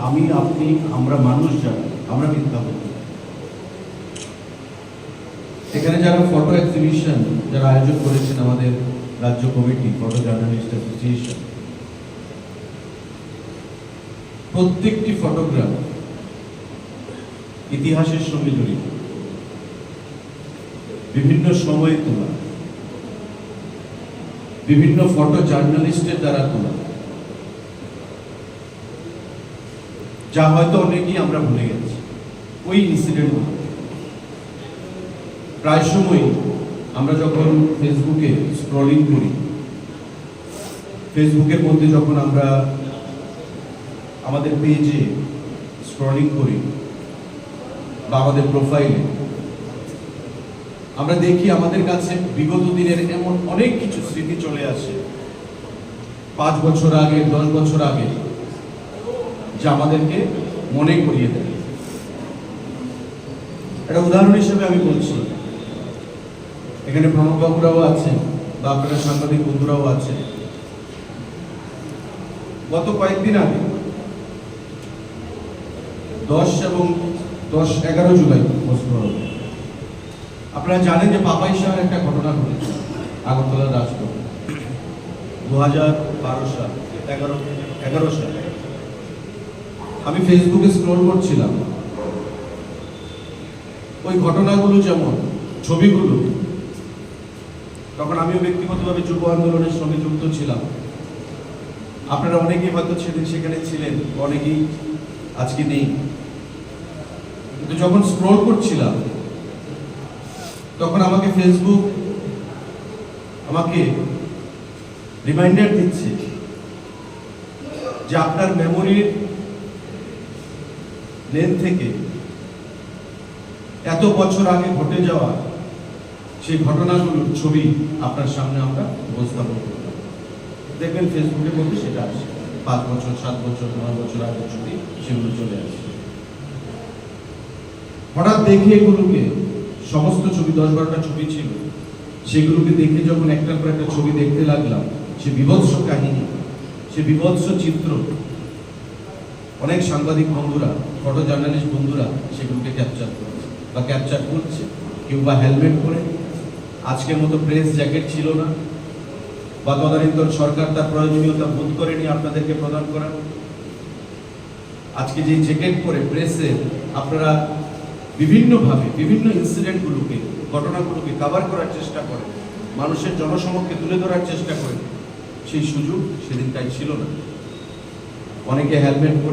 আমি, আপনি, আমরা মানুষ যারা, আমরা মিথ্যা বলব এখানে যারা ফটো এক্সিবিশন যারা আয়োজন করেছেন আমাদের রাজ্য কমিটি ফটো জার্নালিস্ট অ্যাসোসিয়েশন প্রত্যেকটি ফটোগ্রাফ ইতিহাসের সঙ্গে জড়িত। বিভিন্ন সময়ে তোলা। বিভিন্ন ফটো জার্নালিস্টের দ্বারা তোলা। যা হয়তো অনেকেই আমরা ভুলে গেছি। ওই ইনসিডেন্ট প্রায় সময় আমরা যখন ফেসবুকে স্ক্রলিং করি ফেসবুকের মধ্যে যখন আমরা আমাদের পেজে স্ক্রলিং করি বা আমাদের প্রোফাইলে আমরা দেখি আমাদের কাছে বিগত দিনের এমন অনেক কিছু স্মৃতি চলে আসে। পাঁচ বছর আগে, দশ বছর আগে যা আমাদেরকে মনে করিয়ে দেয়। একটা উদাহরণ হিসেবে আমি বলছি। এখানে প্রণববাবুরাও আছেন বা আপনারা সাংবাদিক বন্ধুরাও আছেন। গত কয়েকদিন আগে, দশ এবং দশ এগারো জুলাই আপনারা জানেন যে পাপাই সাহের একটা ঘটনা ঘটেছে, আগরতলা রাজপথ দু হাজার বারো সাল, এগারো এগারো সাল। আমি ফেসবুকে স্ক্রল করছিলাম। ওই ঘটনাগুলো যেমন, ছবিগুলো, তখন আমিও ব্যক্তিগতভাবে যুব আন্দোলনের সঙ্গে যুক্ত ছিলাম। আপনারা অনেকেই হয়তো সেদিন সেখানে ছিলেন, অনেকেই আজকে নেই। কিন্তু যখন স্ক্রল করছিলাম, তখন আমাকে ফেসবুক আমাকে রিমাইন্ডার দিচ্ছে যে আপনার মেমোরির লেন থেকে এত বছর আগে ঘটে যাওয়া সেই ঘটনাগুলোর ছবি আপনার সামনে আমরা উপস্থাপন করলাম দেখবেন ফেসবুকের মধ্যে সেটা আসে। পাঁচ বছর, সাত বছর, নয় বছর আগের ছবি, সেগুলো চলে আসে। হঠাৎ দেখে এগুলোকে, সমস্ত ছবি, দশ বারোটা ছবি ছিল। সেগুলোকে দেখে যখন একটার পর একটা ছবি দেখতে লাগলাম, সে বিভৎস কাহিনী, সে বিভৎস চিত্র অনেক সাংবাদিক বন্ধুরা ফটো জার্নালিস্ট বন্ধুরা সেগুলোকে ক্যাপচার করেছে বা ক্যাপচার করছে। কেউ বা হেলমেট পরে, আজকের মতো প্রেস জ্যাকেট ছিল না। বা তদানীন্তন সরকার তার প্রয়োজনীয়তা বোধ করেনি আপনাদেরকে প্রদান করার। আজকে যে জ্যাকেট পরে প্রেসে আপনারা বিভিন্নভাবে, বিভিন্ন ইনসিডেন্টগুলোকে ঘটনাগুলোকে কাভার করার চেষ্টা করেন। মানুষের জনসমক্ষে তুলে ধরার চেষ্টা করেন। সেই সুযোগ সেদিনটাই ছিল না। অনেকে হেলমেট পরে